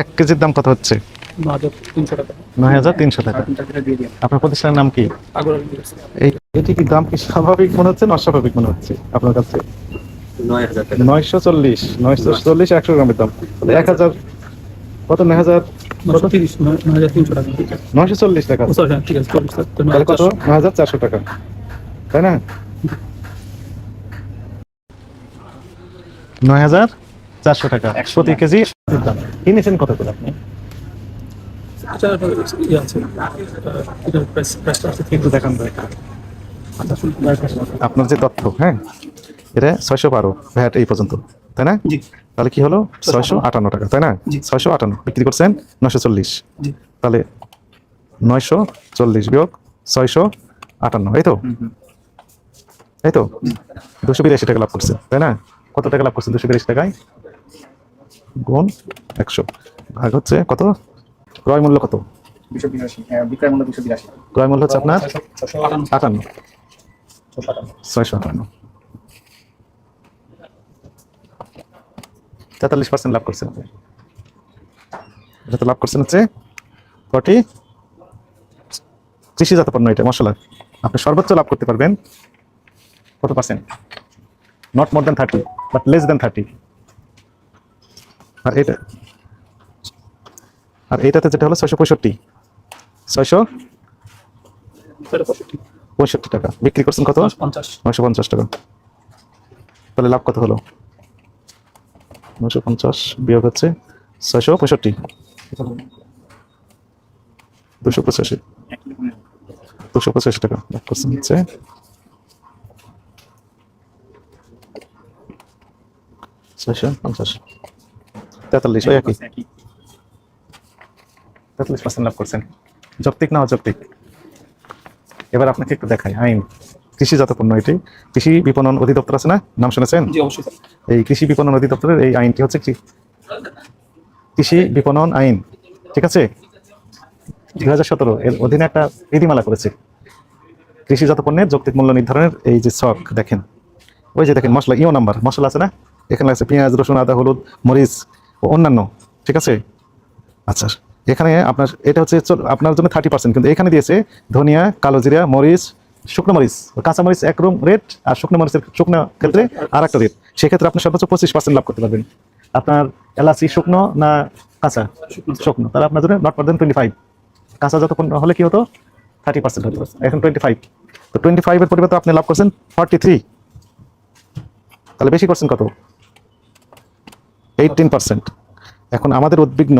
এক কেজির দাম কত হচ্ছে? নয় হাজার তিনশো টাকা। নয় হাজার তিনশো টাকা। তিন টাকা দিয়ে দিন আপনার প্রতিষ্ঠানের নাম কি? এই এটি কি দাম কি স্বাভাবিক মনে হচ্ছে না অস্বাভাবিক মনে হচ্ছে আপনার কাছে? নয় হাজার টাকা। নয়শো চল্লিশ নয়শো চল্লিশ একশো গ্রামের দাম। এক হাজার কত নয় হাজার? নশো তিরিশ নয় নয় হাজার তিনশো টাকা। নয়শো চল্লিশ টাকা। ও সরি হ্যাঁ ঠিক আছে চল্লিশ টাকা তো নয় তাহলে কত নয় হাজার চারশো টাকা। তাই না? নয় হাজার চারশো টাকা প্রতি কেজি দাম। কিনেছেন কত করে আপনি? ইয়ে দেখান একটু। আচ্ছা শুনুন আপনার যে তথ্য হ্যাঁ? এটা ছয়শো বারো ভ্যাট এই পর্যন্ত তাই না? তাহলে কি হলো? ছয়শো আটান্ন টাকা তাই না? ছয়শো আটান্ন। বিক্রি করছেন নয়শো চল্লিশ। জি। তাহলে নয়শো চল্লিশ বিয়োগ ছয়শো আটান্ন এই তো? এই তো? দুশো বিরাশি টাকা লাভ করছে তাই না? কত টাকা লাভ করছে দুশো বিরাশি টাকায়? গুণ একশো। ভাগ হচ্ছে কত? ক্রয় মূল্য কত? হ্যাঁ বিক্রয় মূল্য দুশো বিরাশি। ক্রয় মূল্য হচ্ছে আপনার? আটান্ন ছয়শো আটান্ন। তেতাল্লিশ পার্সেন্ট লাভ করছেন এটা তো লাভ করছেন হচ্ছে ফর্টি কৃষিজাত পণ্য এটা মশলা। আপনি সর্বোচ্চ লাভ করতে পারবেন কত percent not more than thirty but less than thirty আর এটা আর এইটাতে যেটা হলো ছয়শো পঁয়ষট্টি। ছয়শো পঁয়ষট্টি টাকা। বিক্রি করছেন কত? নয়শো পঞ্চাশ টাকা। তাহলে লাভ কত হলো? নয়শো পঞ্চাশ বিয়োগ হচ্ছে ছয়শো পঁয়ষট্টি। দুশো পঁচাশি। দুশো পঁচাশি টাকা লাভ করছেন হচ্ছে ছয়শো পঞ্চাশ। তেতাল্লিশ ওই একই। তেতাল্লিশ পার্সেন্ট লাভ করছেন। যৌক্তিক না অযৌক্তিক? এবার আপনাকে একটু দেখাই। আইন কৃষিজাত পণ্য এটি। কৃষি বিপণন অধিদপ্তর আছে না? নাম শুনেছেন? এই কৃষি বিপণন অধিদপ্তরের এই আইনটি হচ্ছে কি? কৃষি বিপণন আইন ঠিক আছে? দুই হাজার সতেরো এর অধীনে একটা বিধিমালা করেছে। কৃষিজাত পণ্যের যৌক্তিক মূল্য নির্ধারণের এই যে শখ দেখেন। ওই যে দেখেন মশলা ইও নাম্বার মশলা আছে না? এখানে আছে পেঁয়াজ রসুন আদা হলুদ মরিচ অন্যান্য, ঠিক আছে? আচ্ছা এখানে আপনার, এটা হচ্ছে আপনার জন্য থার্টি পার্সেন্ট কিন্তু এখানে দিয়েছে ধনিয়া, কালো জিরা, মরিচ, শুকনো মরিচ। কাঁচা মরিচ এক একরকম রেট আর শুকনো মরিচের শুকনো ক্ষেত্রে আর একটা রেট সেক্ষেত্রে আপনি সর্বোচ্চ পঁচিশ পার্সেন্ট লাভ করতে পারবেন। আপনার এলাচি শুকনো না কাঁচা? শুকনো। তাহলে আপনার জন্য not per than twenty five কাঁচা যত পণ্য হলে কি হতো? থার্টি পার্সেন্ট হতো। এখন টোয়েন্টি ফাইভ তো টোয়েন্টি ফাইভের পরিবর্তে আপনি লাভ করছেন ফর্টি থ্রি তাহলে বেশি করছেন কত? এইটিন পার্সেন্ট এখন আমাদের উদ্বিগ্ন